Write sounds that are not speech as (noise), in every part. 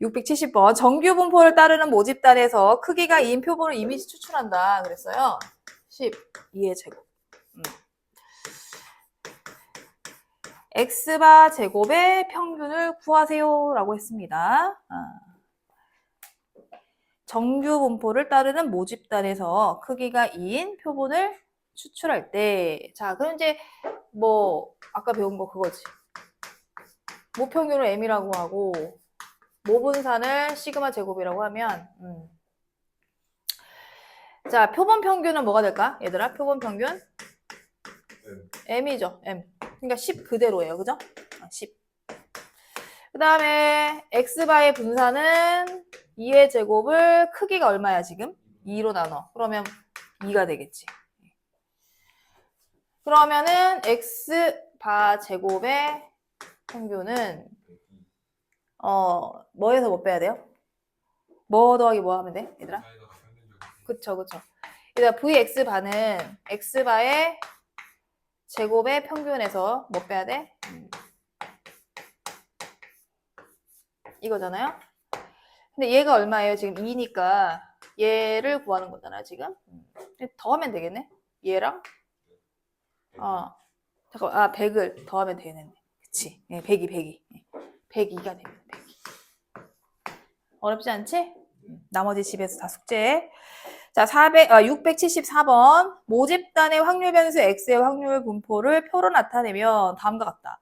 670번 정규 분포를 따르는 모집단에서 크기가 2인 표본을 이미지 추출한다 그랬어요. 12의 제곱. 음. x바 제곱의 평균을 구하세요 라고 했습니다. 아. 정규 분포를 따르는 모집단에서 크기가 2인 표본을 추출할 때, 자, 그럼 이제 뭐 아까 배운 거 그거지. 모평균을 m이라고 하고 모분산을 시그마 제곱이라고 하면 음. 자 표본 평균은 뭐가 될까? 얘들아 표본 평균 m이죠 m 그러니까 10 그대로예요 그죠? 아, 10. 그 다음에 x바의 분산은 2의 제곱을 크기가 얼마야 지금? 2로 나눠 그러면 2가 되겠지 그러면은 x바 제곱의 평균은 어 뭐에서 못 빼야 돼요? 뭐 더하기 뭐 하면 돼? 얘들아? 그쵸 그쵸 얘들아 vx 바는 x 바의 제곱의 평균에서 뭐 빼야 돼? 음. 이거잖아요? 근데 얘가 얼마예요? 지금 2니까 얘를 구하는 거잖아 지금 음. 더하면 되겠네? 얘랑 어 잠깐 아 100을 더하면 되겠네 그치 예, 100이 100이 102가 되면 102 어렵지 않지? 나머지 집에서 다 숙제 자, 400, 아, 674번. 모집단의 확률 변수 X의 확률 분포를 표로 나타내면 다음과 같다.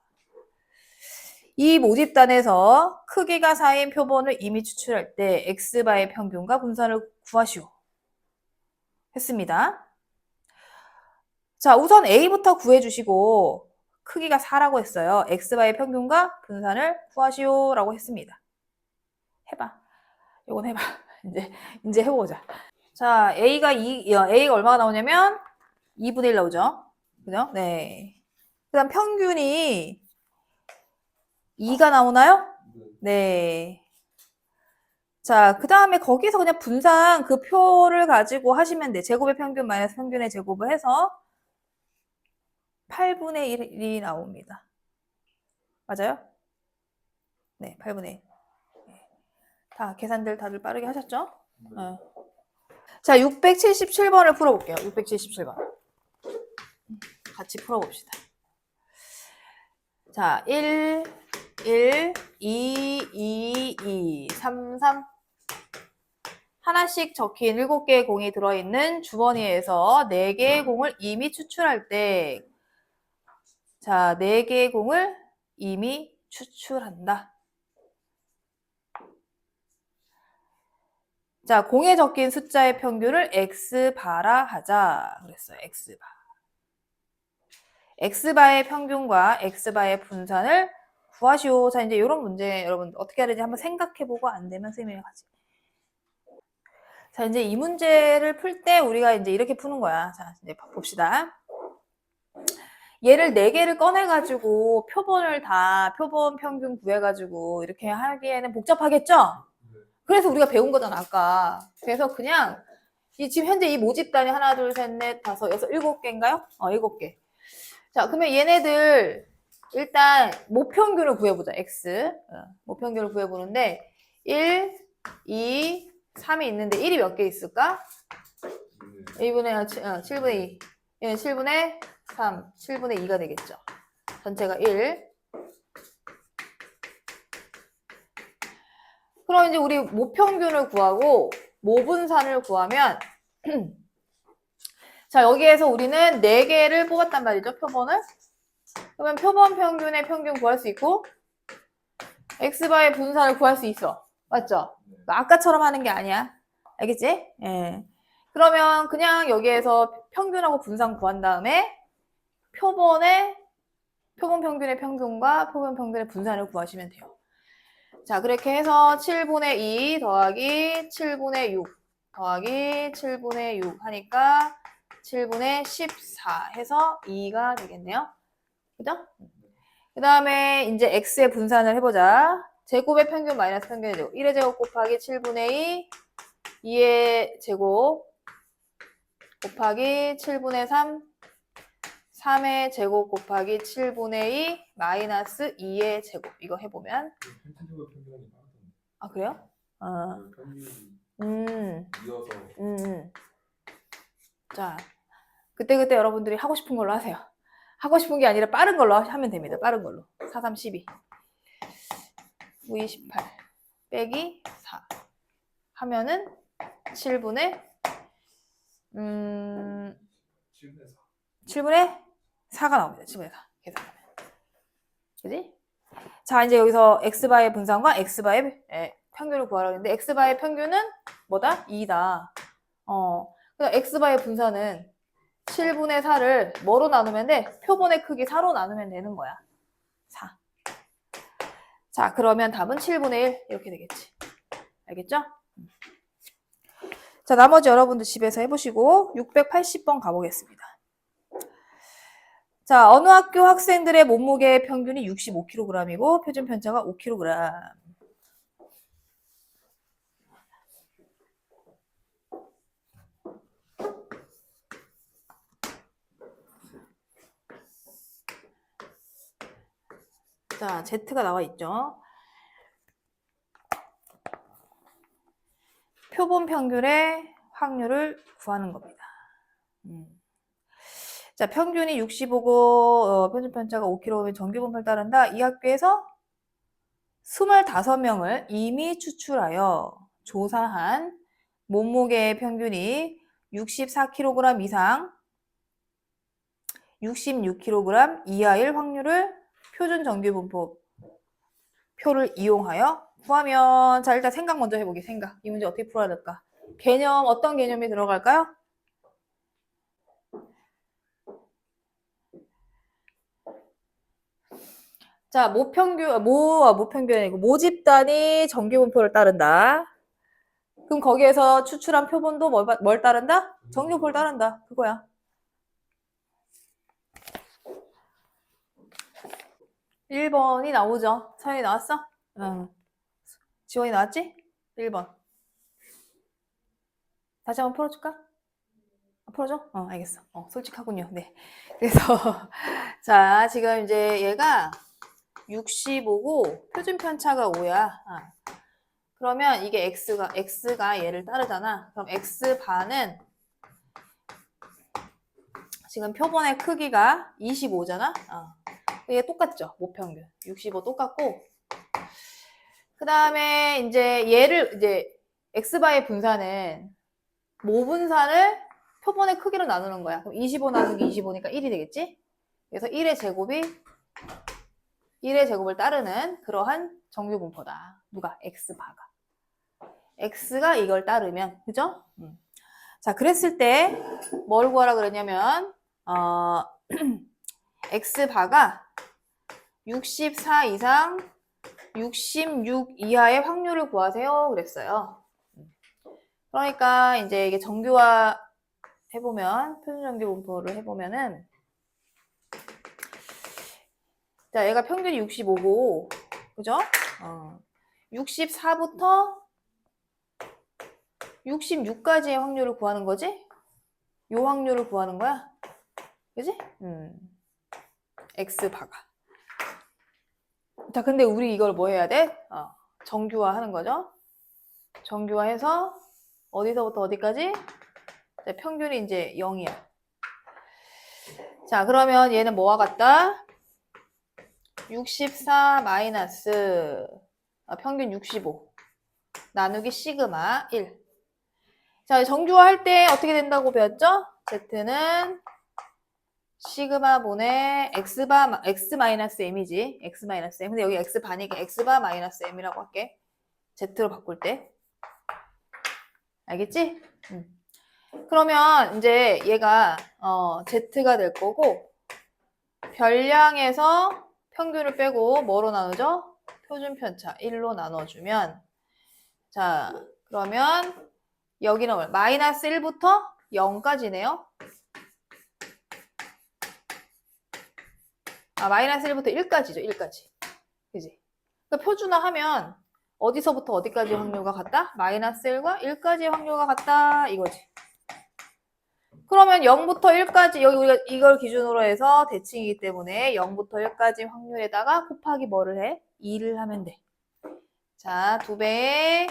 이 모집단에서 크기가 4인 표본을 이미 추출할 때 X바의 평균과 분산을 구하시오. 했습니다. 자, 우선 A부터 구해주시고 크기가 4라고 했어요. X바의 평균과 분산을 구하시오라고 했습니다. 해봐. 이건 해봐. (laughs) 이제, 이제 해보자. 자, A가 2, A가 얼마가 나오냐면 2분의 1 나오죠. 그죠? 네. 그 다음 평균이 2가 나오나요? 네. 자, 그 다음에 거기서 그냥 분산 그 표를 가지고 하시면 돼. 제곱의 평균 마이너스 평균의 제곱을 해서 8분의 1이 나옵니다. 맞아요? 네, 8분의 1. 다 계산들 다들 빠르게 하셨죠? 어. 자, 677번을 풀어볼게요. 677번. 같이 풀어봅시다. 자, 1, 1, 2, 2, 2, 3, 3. 하나씩 적힌 7개의 공이 들어있는 주머니에서 4개의 공을 이미 추출할 때, 자, 4개의 공을 이미 추출한다. 자, 공에 적힌 숫자의 평균을 x바라 하자. 그랬어요. x바. x바의 평균과 x바의 분산을 구하시오. 자, 이제 이런 문제 여러분 어떻게 해야 되지 한번 생각해 보고 안 되면 선생님이 가지. 자, 이제 이 문제를 풀 때 우리가 이제 이렇게 푸는 거야. 자, 이제 봅시다. 얘를 네 개를 꺼내가지고 표본을 다 표본 평균 구해가지고 이렇게 하기에는 복잡하겠죠? 그래서 우리가 배운 거잖아, 아까. 그래서 그냥, 이 지금 현재 이 모집단이 하나, 둘, 셋, 넷, 다섯, 여섯, 일곱 개인가요? 어, 일곱 개. 자, 그러면 얘네들, 일단, 모평균을 구해보자, x. 어, 모평균을 구해보는데, 1, 2, 3이 있는데, 1이 몇 개 있을까? 2분의, 7분의 2. 얘는 7분의 3, 7분의 2가 되겠죠. 전체가 1. 그럼 이제 우리 모평균을 구하고 모분산을 구하면 (clears throat) 자 여기에서 우리는 4개를 뽑았단 말이죠 표본을 그러면 표본 평균의 평균 구할 수 있고 x바의 분산을 구할 수 있어 맞죠? 아까처럼 하는 게 아니야 알겠지? 예. 그러면 그냥 여기에서 평균하고 분산 구한 다음에 표본의 표본 평균의 평균과 표본 평균의 분산을 구하시면 돼요 자, 그렇게 해서 7분의 2 더하기 7분의 6 더하기 7분의 6 하니까 7분의 14 해서 2가 되겠네요. 그죠? 그 다음에 이제 x의 분산을 해보자. 제곱의 평균 마이너스 평균의 제곱. 1의 제곱 곱하기 7분의 2, 2의 제곱 곱하기 7분의 3, 3의 제곱 곱하기 7분의 2 마이너스 2의 제곱. 이거 해보면. 아, 그래요? 아, 음, 이어서 음, 음. 자, 그때 그때 여러분들이 하고 싶은 걸로 하세요. 하고 싶은 게 아니라 빠른 걸로 하면 됩니다. 빠른 걸로. 4, 3, 12. V18 빼기 4 하면은 7분의 음, 7분의 4. 7분의 4가 나옵니다. 7분의 4. 계산하면. 그지? 자, 이제 여기서 x바의 분산과 x바의 예, 평균을 구하라고 했는데 x바의 평균은 뭐다? 2다. 어. 그래서 x바의 분산은 7분의 4를 뭐로 나누면 돼? 표본의 크기 4로 나누면 되는 거야. 4. 자, 그러면 답은 7분의 1 이렇게 되겠지. 알겠죠? 자, 나머지 여러분들 집에서 해보시고 680번 가보겠습니다. 자, 어느 학교 학생들의 몸무게 평균이 65kg이고 표준 편차가 5kg. 자, Z가 나와 있죠. 표본 평균의 확률을 구하는 겁니다. 음. 자, 평균이 65고 어, 평균 편차가 5kg면 정규 분포를 따른다. 이 학교에서 25명을 이미 추출하여 조사한 몸무게의 평균이 64kg 이상 66kg 이하일 확률을 표준 정규 분포 표를 이용하여 구하면 자 일단 생각 먼저 해보기 생각 이 문제 어떻게 풀어야 될까 개념 어떤 개념이 들어갈까요? 자, 모평균, 모, 아, 모평균이 아니고 모집단이 정규분포를 따른다. 그럼 거기에서 추출한 표본도 뭘, 바- 뭘 따른다? 정규분포를 따른다. 그거야. 1번이 나오죠. 서연이 나왔어? 응. 지원이 나왔지? 1번. 다시 한번 풀어줄까? 아, 풀어줘? 어, 알겠어. 어, 솔직하군요. 네. 그래서, (laughs) 자, 지금 이제 얘가 65고 표준 편차가 5야. 아. 그러면 이게 x가 x가 얘를 따르잖아. 그럼 x 반은 지금 표본의 크기가 25잖아. 어. 이게 똑같죠. 모평균. 65 똑같고. 그 다음에 이제 얘를 이제 x바의 분산은 모 분산을 표본의 크기로 나누는 거야. 그럼 25 나누기 25니까 1이 되겠지? 그래서 1의 제곱이 1의 제곱을 따르는 그러한 정규 분포다. 누가? x바가. x가 이걸 따르면, 그죠? 음. 자, 그랬을 때 뭘 구하라 그랬냐면, 어, (clears throat) x바가 64 이상 66 이하의 확률을 구하세요. 그랬어요. 그러니까 이제 이게 정규화 해보면, 표준정규 분포를 해보면은, 자, 얘가 평균이 65고, 그죠? 어, 64부터 66까지의 확률을 구하는 거지? 요 확률을 구하는 거야? 그지? 음. X바가. 자, 근데 우리 이걸 뭐 해야 돼? 어, 정규화 하는 거죠? 정규화해서 어디서부터 어디까지? 자, 평균이 이제 0이야. 자, 그러면 얘는 뭐와 같다? 64 마이너스 아, 평균 65 나누기 시그마 1. 자, 정규화 할 때 어떻게 된다고 배웠죠? Z는 시그마 분의 x바 x 마이너스 m이지. x 마이너스 m. 근데 여기 x 반이니까 x바 마이너스 m이라고 할게. z로 바꿀 때. 알겠지? 음. 그러면 이제 얘가 어, z가 될 거고 별량에서 평균을 빼고 뭐로 나누죠? 표준 편차 1로 나눠주면 자 그러면 여기는 뭘? 마이너스 1부터 0까지네요. 아 마이너스 1부터 1까지죠. 1까지. 그지? 그러니까 표준화하면 어디서부터 어디까지 확률과 같다? 마이너스 1과 1까지의 확률과 같다 이거지. 그러면 0부터 1까지 여기 우리가 이걸 기준으로 해서 대칭이기 때문에 0부터 1까지 확률에다가 곱하기 뭐를 해? 2를 하면 돼. 자, 두 배.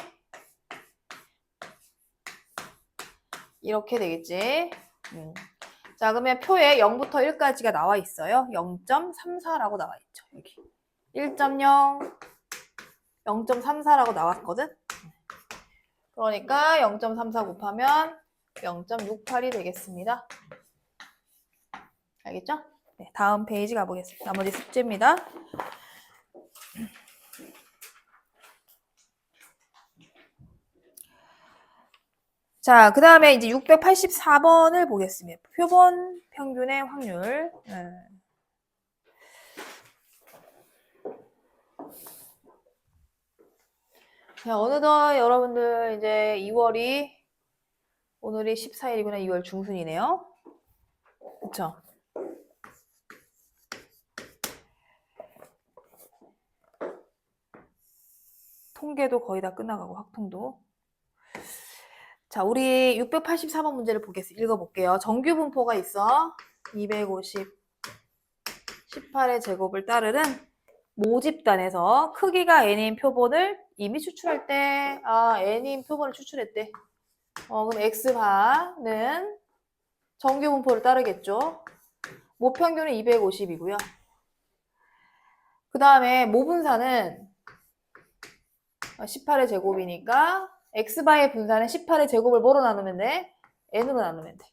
이렇게 되겠지. 음. 자, 그러면 표에 0부터 1까지가 나와 있어요. 0.34라고 나와 있죠. 여기. 1.0, 0.34라고 나왔거든. 그러니까 0.34 곱하면 0.68이 되겠습니다. 알겠죠? 네, 다음 페이지 가보겠습니다. 나머지 숙제입니다. 자, 그 다음에 이제 684번을 보겠습니다. 표본 평균의 확률. 네. 자, 어느덧 여러분들 이제 2월이 오늘이 14일이구나. 2월 중순이네요. 그쵸? 통계도 거의 다 끝나가고 학통도. 자, 우리 684번 문제를 보겠습니다. 읽어볼게요. 정규 분포가 있어. 250, 18의 제곱을 따르는 모집단에서 크기가 n인 표본을 이미 추출할 때, 아, n인 표본을 추출했대. 어, 그럼 x바는 정규 분포를 따르겠죠. 모평균은 250이고요. 그 다음에 모분사는 18의 제곱이니까 x바의 분사는 18의 제곱을 뭐로 나누면 돼? n으로 나누면 돼.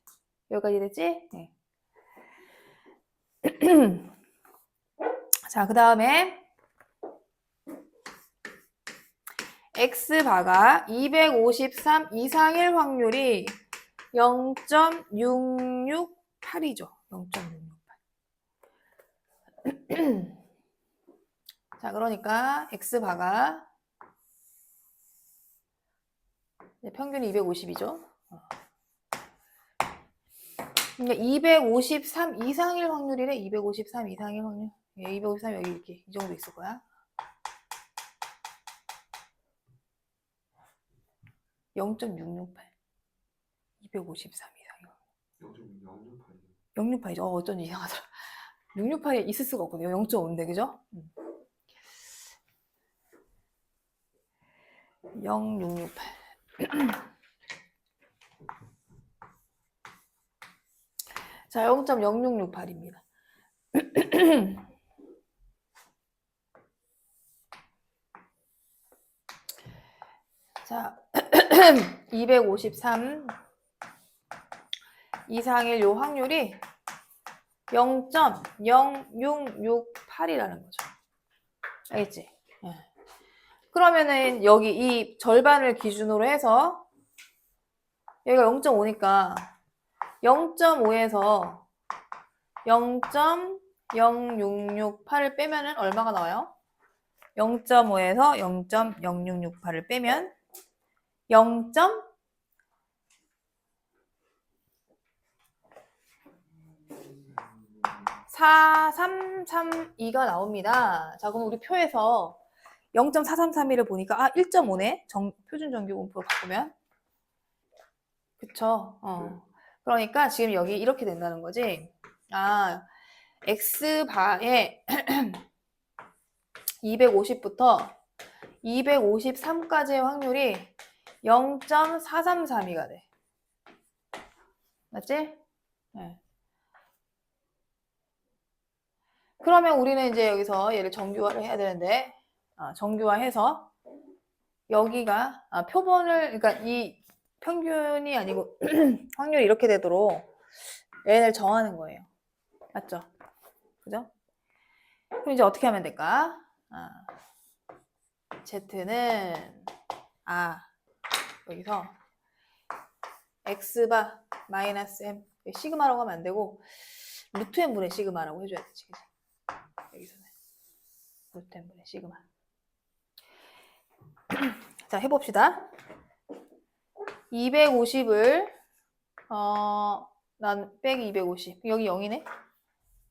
여기까지 됐지? 네. (clears throat) 자, 그 다음에 x바가 253 이상일 확률이 0.668이죠. 0.668. (clears throat) 자, 그러니까 x바가 네, 평균이 250이죠. 그러니까 253 이상일 확률이래. 253 이상일 확률. 예, 253 여기 이렇게 이 정도 있을 거야. 0.668. 253 이상일 확률. 0.068이요. 068이죠. 어, 어쩐지 이상하더라. (laughs) 668이 있을 수가 없거든요. 0.5인데, 그죠? 음. 0668. (clears throat) 자, 0.0668입니다. (clears throat) 자, 253 이상일 요 확률이 0.0668이라는 거죠. 알겠지? 예. 그러면은 여기 이 절반을 기준으로 해서 여기가 0.5니까 0.5에서 0.0668을 빼면은 얼마가 나와요? 0.5에서 0.0668을 빼면 0. 4332가 나옵니다. 자, 그럼 우리 표에서 0.4331을 보니까 아 1.5네. 정, 표준 정규 분포로 바꾸면. 그쵸? 어. 그러니까 지금 여기 이렇게 된다는 거지. 아, x바에 250부터 253까지의 확률이 0.4332가 돼. 맞지? 네. 그러면 우리는 이제 여기서 얘를 정규화를 해야 되는데, 아, 정규화해서 여기가 아, 표본을, 그러니까 이 평균이 아니고 (clears throat) 확률이 이렇게 되도록 n을 정하는 거예요. 맞죠? 그죠? 그럼 이제 어떻게 하면 될까? 아, z는 아 여기서 x바 마이너스 m 시그마라고 하면 안 되고 루트 n분의 시그마라고 해줘야 되지 그지? 여기서는 루트 n분의 시그마. (clears throat) 자 해봅시다. 250을 어, 난 빼기 250 여기 0이네?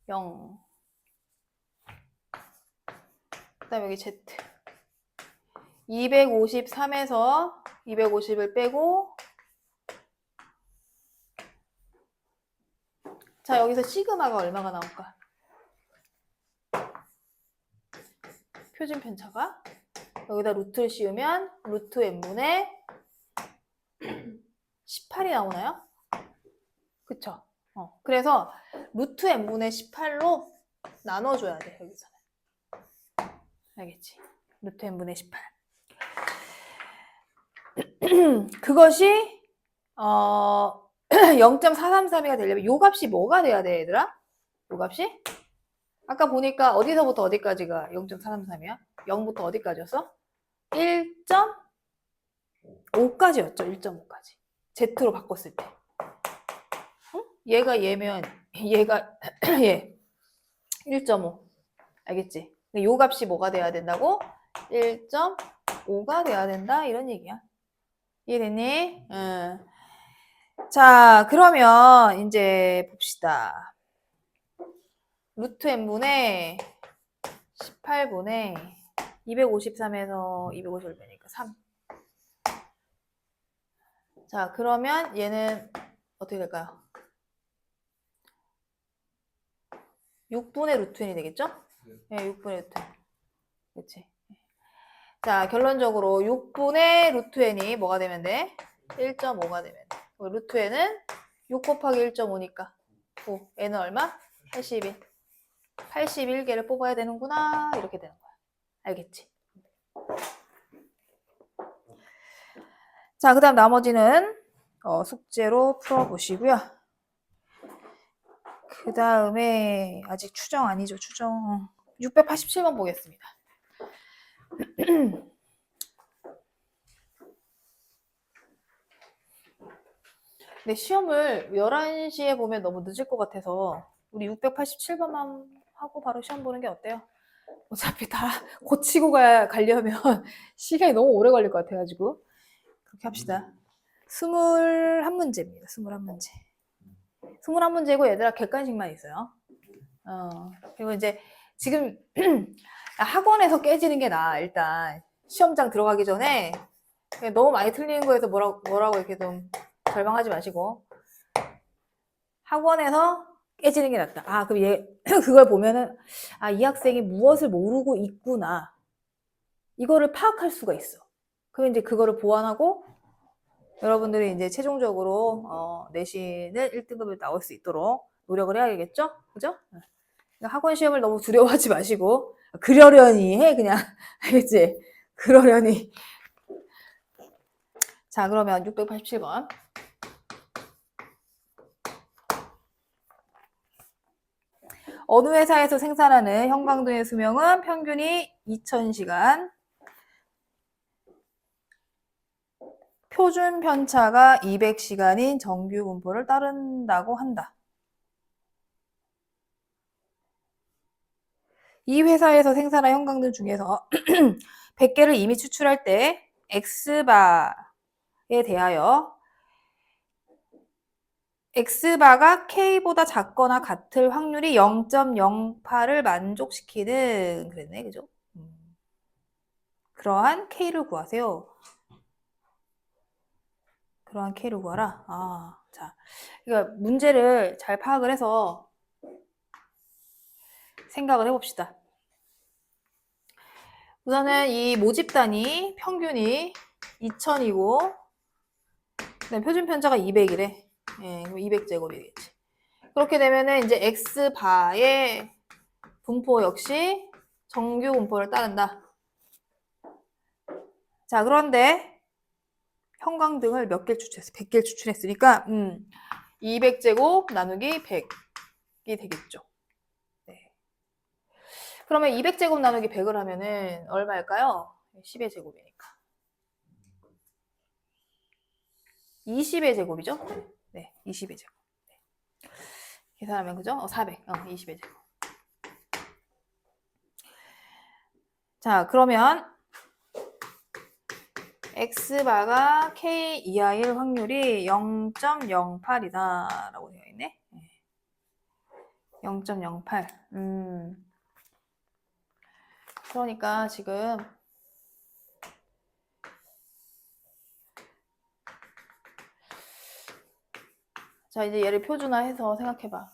0 그다음 여기 z 253에서 250을 빼고 자 여기서 시그마가 얼마가 나올까? 표준 편차가 여기다 루트를 씌우면 루트 n분의 18이 나오나요? 그쵸? 어, 그래서 루트 n분의 18로 나눠줘야 돼, 여기서는. 알겠지? 루트 n분의 18. (clears throat) 그것이, 어, (clears throat) 0.433이가 되려면 요 값이 뭐가 돼야 돼, 얘들아? 요 값이? 아까 보니까 어디서부터 어디까지가 0.433이야? 0부터 어디까지였어? 1.5까지였죠, 1.5까지. Z로 바꿨을 때. 응? 얘가 얘면 (laughs) 얘가 (clears throat) 얘 1.5 알겠지? 요 값이 뭐가 돼야 된다고? 1.5가 돼야 된다 이런 얘기야. 이해됐니? 응. 자 그러면 이제 봅시다. 루트 n분의 18분의 253에서 250을 빼니까 3. 자, 그러면 얘는 어떻게 될까요? 6분의 루트 n이 되겠죠? 네, 6분의 루트 n. 그치? 자, 결론적으로 6분의 루트 n이 뭐가 되면 돼? 1.5가 되면 돼. 루트 n은 6 곱하기 1.5니까 9. n은 얼마? 81. 81개를 뽑아야 되는구나. 이렇게 되는 거야. 알겠지? 자, 그 다음 나머지는 어, 숙제로 풀어보시고요. 그 다음에 아직 추정 아니죠, 추정. 687번 보겠습니다. 근데 (clears throat) 시험을 11시에 보면 너무 늦을 것 같아서 우리 687번만 하고 바로 시험 보는 게 어때요? 어차피 다 (laughs) 고치고 가, 가려면 (laughs) 시간이 너무 오래 걸릴 것 같아가지고 그렇게 합시다. 21문제입니다. 21문제. 21문제고 얘들아 객관식만 있어요. 어, 그리고 이제 지금 (clears throat) 학원에서 깨지는 게 나아 일단 시험장 들어가기 전에 너무 많이 틀리는 거에서 뭐라고, 뭐라고 이렇게 좀 절망하지 마시고 학원에서 깨지는 게 낫다. 아, 그럼 얘 (clears throat) 그걸 보면은 아, 이 학생이 무엇을 모르고 있구나. 이거를 파악할 수가 있어. 그럼 이제 그거를 보완하고 여러분들이 이제 최종적으로 어, 내신을 1등급을 나올 수 있도록 노력을 해야겠죠? 그죠? 학원 시험을 너무 두려워하지 마시고 그러려니 해? 그냥. (laughs) 알겠지? 그러려니. 자 그러면 687번. 어느 회사에서 생산하는 형광등의 수명은 평균이 2000시간. 표준 편차가 200시간인 정규 분포를 따른다고 한다. 이 회사에서 생산한 형광등 중에서 (clears throat) 100개를 이미 추출할 때 X바에 대하여 X바가 K보다 작거나 같을 확률이 0.08을 만족시키는 그랬네, 그죠? 음. 그러한 K를 구하세요. 그러한 K를 구하라. 아, 자, 그러니까 문제를 잘 파악을 해서 생각을 해봅시다. 우선은 이 모집단이 평균이 2000이고, 그다음 표준 편차가 200이래. 예, 200제곱이겠지. 그렇게 되면은 이제 x 바의 분포 역시 정규 분포를 따른다. 자, 그런데 형광등을 몇 개를 추출했어? 100개를 추출했으니까 음, 200제곱 나누기 100이 되겠죠. 네. 그러면 200제곱 나누기 100을 하면은 얼마일까요? 10의 제곱이니까. 20의 제곱이죠? 네, 20의 제곱. 네. 계산하면 그죠? 어, 400. 어, 20의 제곱. 자, 그러면 x바가 k 이하일 확률이 0.08이다 라고 되어 있네. 0.08. 음. 그러니까 지금 자, 이제 얘를 표준화해서 생각해봐.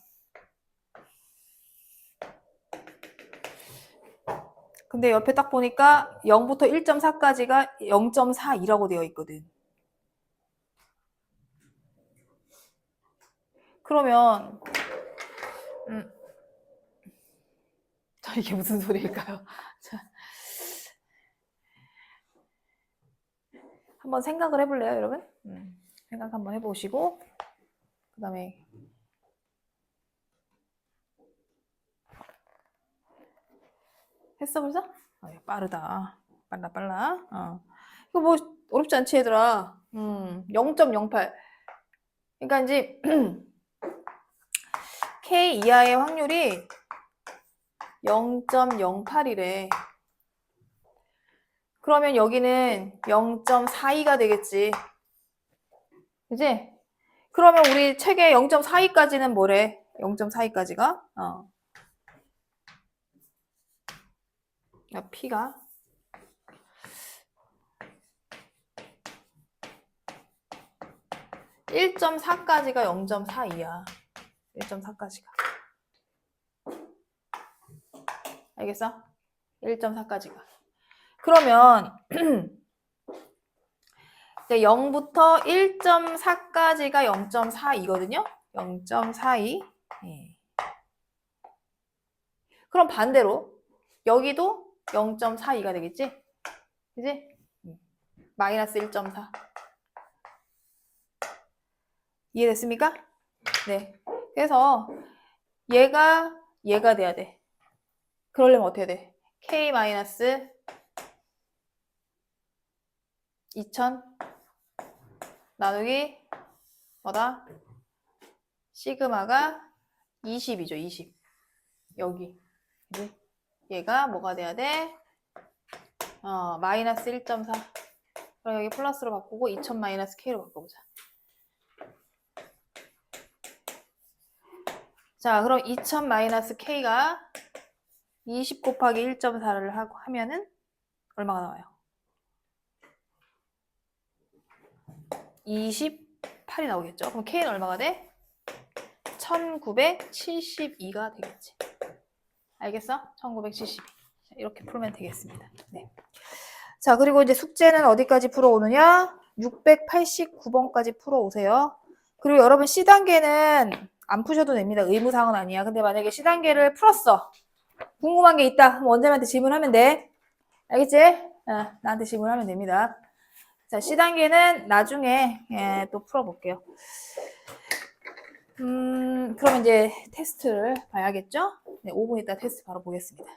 근데 옆에 딱 보니까 0부터 1.4까지가 0.42라고 되어 있거든. 그러면 음. 자, 이게 무슨 소리일까요? 자. 한번 생각을 해볼래요, 여러분? 음, 생각 한번 해보시고 그 다음에 했어 벌써? 아, 야, 빠르다. 빨라 빨라. 어. 이거 뭐 어렵지 않지 얘들아. 음, 0.08. 그러니까 이제 (clears throat) K 이하의 확률이 0.08이래. 그러면 여기는 0.42가 되겠지. 그지? 그러면 우리 책에 0.42까지는 뭐래? 0.42까지가? 어. 야, P가 1.4까지가 0.42야. 1.4까지가. 알겠어? 1.4까지가. 그러면 (clears throat) 이제 0부터 1.4까지가 0.42거든요. 0.42. 예. 그럼 반대로 여기도 0.42가 되겠지? 그지? 음. 마이너스 1.4. 이해됐습니까? 네. 그래서 얘가 얘가 돼야 돼. 그러려면 어떻게 돼? k 마이너스 2000 나누기 뭐다? 시그마가 20이죠, 20. 여기. 얘가 뭐가 돼야 돼? 어, 마이너스 1.4. 그럼 여기 플러스로 바꾸고 2000 마이너스 k로 바꿔보자. 자, 그럼 2000 마이너스 k가 20 곱하기 1.4를 하고 하면은 얼마가 나와요? 28이 나오겠죠? 그럼 k는 얼마가 돼? 1972가 되겠지. 알겠어? 1972. 이렇게 풀면 되겠습니다. 네. 자, 그리고 이제 숙제는 어디까지 풀어오느냐? 689번까지 풀어오세요. 그리고 여러분 C단계는 안 푸셔도 됩니다. 의무사항은 아니야. 근데 만약에 C단계를 풀었어. 궁금한 게 있다. 원장님한테 질문하면 돼. 알겠지? 어, 나한테 질문하면 됩니다. 자, C단계는 나중에 예, 또 풀어볼게요. 음, 그럼 이제 테스트를 봐야겠죠? 네, 5분 있다 테스트 바로 보겠습니다.